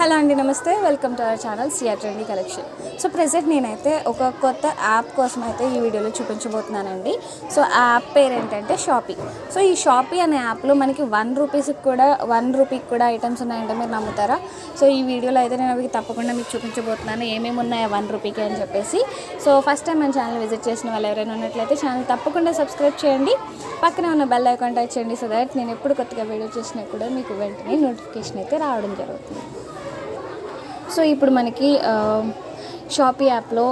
Hello అండి నమస్తే. Welcome to our channel CR trendy collection so present నేనైతే ఒక కొత్త యాప్ కోసం అయితే ఈ వీడియోలో చూపించబోతున్నానండి. సో ఆ యాప్ పేరు ఏంటంటే షాపీ సో ఈ షాపీ అనే యాప్లో మనకి వన్ రూపీస్కి కూడా వన్ రూపీకి కూడా ఐటమ్స్ ఉన్నాయంటే మీరు నమ్ముతారా? సో ఈ వీడియోలో అయితే నేను అవి తప్పకుండా మీకు చూపించబోతున్నాను. ఏమేమి ఉన్నాయో వన్ రూపీకి అని చెప్పేసి. సో ఫస్ట్ టైం మన ఛానల్ విజిట్ చేసిన వాళ్ళు ఎవరైనా ఉన్నట్లయితే ఛానల్ తప్పకుండా సబ్స్క్రైబ్ చేయండి. పక్కనే ఉన్న బెల్ ఐకాన్ టచ్ చేయండి సో దట్ నేను ఎప్పుడు కొత్తగా వీడియో చేసినా కూడా మీకు వెంటనే నోటిఫికేషన్ అయితే రావడం జరుగుతుంది. సో ఇప్పుడు మనకి షాపీ యాప్లో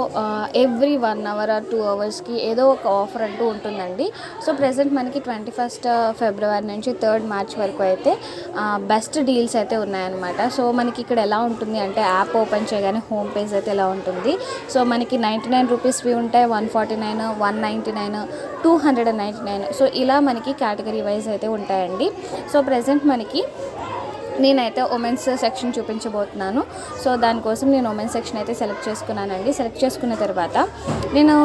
every one hour or two అవర్స్కి ఏదో ఒక ఆఫర్ అంటూ ఉంటుందండి. సో ప్రజెంట్ మనకి ట్వంటీ ఫస్ట్ ఫిబ్రవరి నుంచి థర్డ్ మార్చ్ వరకు అయితే బెస్ట్ డీల్స్ అయితే ఉన్నాయన్నమాట. సో మనకి ఇక్కడ ఎలా ఉంటుంది అంటే యాప్ ఓపెన్ చేయగానే హోమ్ పేజ్ అయితే ఎలా ఉంటుంది. సో మనకి నైంటీ నైన్ రూపీస్వి ఉంటాయి one forty nine one ninety nine two hundred and ninety nine so ఇలా మనకి కేటగిరీ వైజ్ అయితే ఉంటాయండి. సో ప్రజెంట్ మనకి నేనైతే ఉమెన్స్ సెక్షన్ చూపించబోతున్నాను. సో దానికోసం నేను ఉమెన్స్ సెక్షన్ అయితే సెలెక్ట్ చేసుకున్నానండి. సెలెక్ట్ చేసుకున్న తర్వాత నేను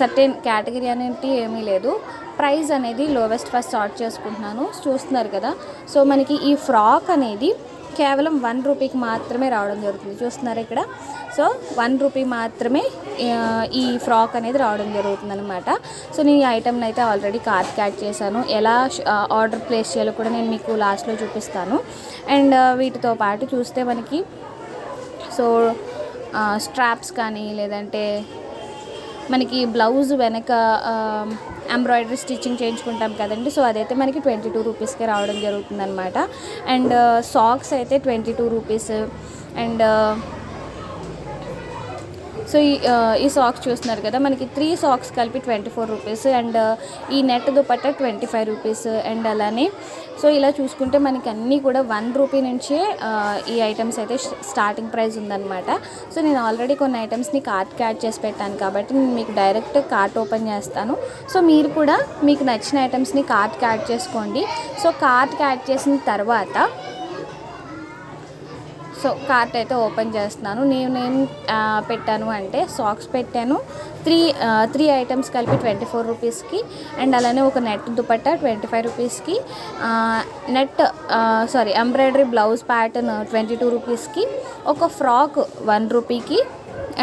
సర్టెన్ కేటగిరీ అనేది ఏమీ లేదు. ప్రైస్ అనేది లోవెస్ట్ ఫస్ట్ స్టార్ట్ చేసుకుంటున్నాను. చూస్తున్నారు కదా. సో మనకి ఈ ఫ్రాక్ అనేది కేవలం వన్ రూపీకి మాత్రమే రావడం జరుగుతుంది. చూస్తున్నారు ఇక్కడ? సో వన్ రూపీ మాత్రమే ఈ ఫ్రాక్ అనేది రావడం జరుగుతుంది అనమాట సో నేను ఈ ఐటమ్ని అయితే ఆల్రెడీ కార్ట్ యాడ్ చేశాను. ఎలా ఆర్డర్ ప్లేస్ చేయాలో కూడా నేను మీకు లాస్ట్లో చూపిస్తాను. అండ్ వీటితో పాటు చూస్తే మనకి సో స్ట్రాప్స్ కానీ లేదంటే మనకి బ్లౌజ్ వెనక ఎంబ్రాయిడరీ స్టిచ్చింగ్ చేయించుకుంటాం కదండి. సో అదైతే మనకి ట్వంటీ టూ రూపీస్కే రావడం జరుగుతుందనమాట అండ్ సాక్స్ అయితే twenty two rupees. And so ఈ ఈ సాక్స్ చూస్తున్నారు కదా మనకి త్రీ సాక్స్ కలిపి ట్వంటీ ఫోర్ రూపీస్ అండ్ ఈ net dupatta twenty five rupees and అలానే. సో ఇలా చూసుకుంటే మనకి అన్నీ కూడా వన్ రూపీ నుంచే ఈ ఐటమ్స్ అయితే స్టార్టింగ్ ప్రైస్ ఉందన్నమాట. సో నేను ఆల్రెడీ కొన్ని ఐటమ్స్ని కార్ట్ యాడ్ చేసి పెట్టాను కాబట్టి నేను మీకు డైరెక్ట్ కార్ట్ ఓపెన్ చేస్తాను. సో మీరు కూడా మీకు నచ్చిన ఐటమ్స్ని కార్ట్కి యాడ్ చేసుకోండి. సో కార్ట్ యాడ్ చేసిన తర్వాత సో కార్ట్ అయితే ఓపెన్ చేస్తున్నాను. నేను నేను పెట్టాను అంటే సాక్స్ పెట్టాను. త్రీ త్రీ ఐటమ్స్ కలిపి ట్వంటీ ఫోర్ రూపీస్కి అండ్ అలానే ఒక నెట్ దుపట్టా ట్వంటీ ఫైవ్ రూపీస్కి. Net sari embroidery blouse pattern twenty two రూపీస్కి. ఒక ఫ్రాక్ వన్ రూపీకి.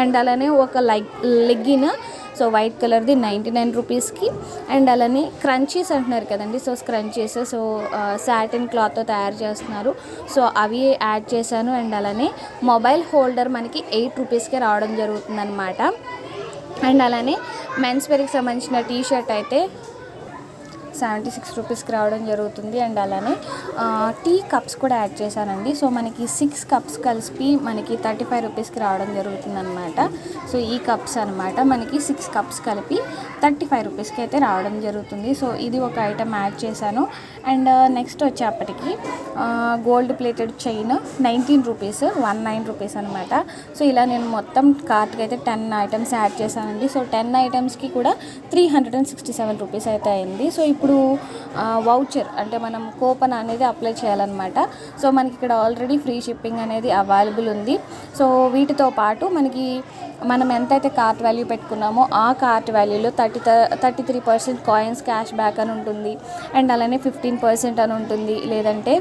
అండ్ అలానే ఒక లైక్ లెగ్గిన్ సో వైట్ కలర్ది నైంటీ నైన్ రూపీస్కి. అండ్ అలానే క్రంచీస్ అంటున్నారు కదండి సో స్క్రంచీస్ సో సాటిన్ క్లాత్తో తయారు చేస్తున్నారు. సో అవి యాడ్ చేశాను అండ్ అలానే మొబైల్ హోల్డర్ మనకి ఎయిట్ రూపీస్కే రావడం జరుగుతుందన్నమాట. అండ్ అలానే మెన్స్ వేర్కి సంబంధించిన టీ షర్ట్ అయితే సెవెంటీ సిక్స్ రూపీస్కి రావడం జరుగుతుంది అండ్ అలానే టీ కప్స్ కూడా యాడ్ చేశానండి. సో మనకి సిక్స్ కప్స్ కలిపి మనకి థర్టీ ఫైవ్ రూపీస్కి రావడం జరుగుతుంది అనమాట సో ఈ కప్స్ అనమాట మనకి సిక్స్ కప్స్ కలిపి థర్టీ ఫైవ్ రూపీస్కి అయితే రావడం జరుగుతుంది. సో ఇది ఒక ఐటమ్ యాడ్ చేశాను. అండ్ నెక్స్ట్ వచ్చేప్పటికి gold plated chain nineteen rupees one nine rupees అనమాట సో ఇలా నేను మొత్తం కార్ట్కి అయితే టెన్ ఐటమ్స్ యాడ్ చేశానండి. సో టెన్ ఐటమ్స్కి కూడా three hundred and sixty seven rupees అయితే అయింది. సో ఇప్పుడు వౌచర్ అంటే మనం కూపన్ అనేది అప్లై చేయాలన్నమాట. సో మనకి ఇక్కడ ఆల్రెడీ ఫ్రీ షిప్పింగ్ అనేది అవైలబుల్ ఉంది. సో వీటితో పాటు మనకి మనం ఎంతైతే కార్ట్ వాల్యూ పెట్టుకున్నామో ఆ cart వాల్యూలో thirty thirty three percent coins cash back అని ఉంటుంది. అండ్ అలానే ఫిఫ్టీన్ పర్సెంట్ అని ఉంటుంది. లేదంటే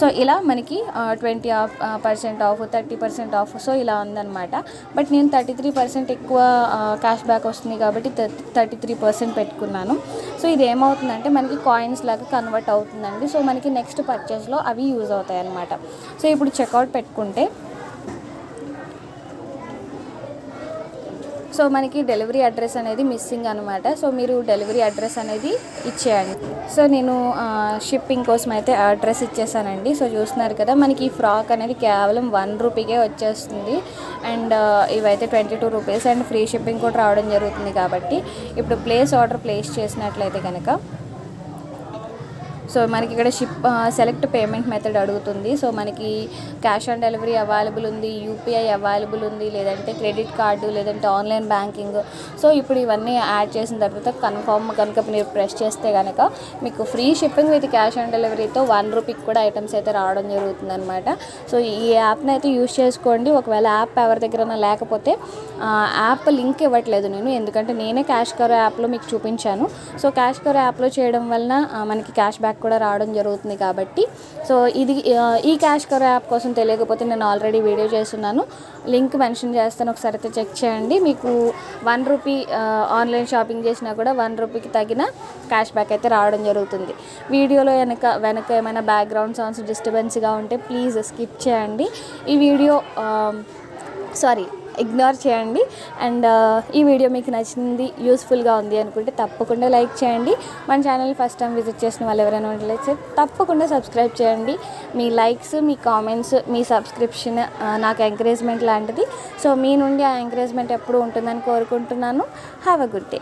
సో ఇలా మనకి twenty off percent off thirty percent off so ఇలా ఉందన్నమాట. బట్ నేను థర్టీ త్రీ పర్సెంట్ ఎక్కువ క్యాష్ బ్యాక్ వస్తుంది కాబట్టి థర్టీ త్రీ పర్సెంట్ పెట్టుకున్నాను. సో ఇది ఏమవుతుందంటే మనకి కాయిన్స్ లాగా కన్వర్ట్ అవుతుందండి. సో మనకి నెక్స్ట్ పర్చేస్లో అవి యూజ్ అవుతాయి అన్నమాట సో ఇప్పుడు చెక్అవుట్ పెట్టుకుంటే సో మనకి డెలివరీ అడ్రస్ అనేది మిస్సింగ్ అనమాట సో మీరు డెలివరీ అడ్రస్ అనేది ఇచ్చేయండి. సో నేను షిప్పింగ్ కోసం అయితే అడ్రస్ ఇచ్చేసానండి. సో చూస్తున్నారు కదా మనకి ఈ ఫ్రాక్ అనేది కేవలం వన్ రూపీకే వచ్చేస్తుంది. అండ్ ఇవైతే twenty two rupees and free shipping కూడా రావడం జరుగుతుంది కాబట్టి ఇప్పుడు ప్లేస్ ఆర్డర్ ప్లేస్ చేసినట్లయితే కనుక సో మనకి ఇక్కడ షిప్ సెలెక్ట్ పేమెంట్ మెథడ్ అడుగుతుంది. సో మనకి క్యాష్ ఆన్ డెలివరీ అవైలబుల్ ఉంది యూపీఐ అవైలబుల్ ఉంది లేదంటే క్రెడిట్ కార్డు లేదంటే ఆన్లైన్ బ్యాంకింగ్. సో ఇప్పుడు ఇవన్నీ యాడ్ చేసిన తర్వాత కన్ఫర్మ్ కనుక మీరు ప్రెస్ చేస్తే కనుక మీకు free shipping with cash on డెలివరీతో one రూపీకి కూడా ఐటమ్స్ అయితే రావడం జరుగుతుంది అనమాట సో ఈ యాప్ని అయితే యూస్ చేసుకోండి. ఒకవేళ యాప్ ఎవరి దగ్గర లేకపోతే యాప్ లింక్ ఇవ్వట్లేదు నేను ఎందుకంటే నేనే క్యాష్ కరో యాప్లో మీకు చూపించాను. సో క్యాష్ కరో యాప్లో చేయడం వలన మనకి క్యాష్ బ్యాక్ కూడా రావడం జరుగుతుంది కాబట్టి. సో ఇది ఈ క్యాష్ కవర్ యాప్ కోసం తెలియకపోతే నేను ఆల్రెడీ వీడియో చేస్తున్నాను. లింక్ మెన్షన్ చేస్తాను ఒకసారి అయితే చెక్ చేయండి. మీకు వన్ రూపీ ఆన్లైన్ షాపింగ్ చేసినా కూడా వన్ రూపీకి తగిన క్యాష్ బ్యాక్ అయితే రావడం జరుగుతుంది. వీడియోలో వెనక వెనక ఏమైనా బ్యాక్గ్రౌండ్ సాంగ్స్ డిస్టర్బెన్స్గా ఉంటే ప్లీజ్ స్కిప్ చేయండి. ఈ వీడియో సారీ ఇగ్నోర్ చేయండి. అండ్ ఈ వీడియో మీకు నచ్చింది యూస్ఫుల్గా ఉంది అనుకుంటే తప్పకుండా లైక్ చేయండి. మన ఛానల్ ఫస్ట్ టైం విజిట్ చేసిన వాళ్ళు ఎవరైనా ఉంటే తప్పకుండా సబ్స్క్రైబ్ చేయండి. మీ లైక్స్ మీ కామెంట్స్ మీ సబ్స్క్రిప్షన్ నాకు ఎంకరేజ్మెంట్ లాంటిది. సో మీ నుండి ఆ ఎంకరేజ్మెంట్ ఎప్పుడు ఉంటుందని కోరుకుంటున్నాను. Have a good day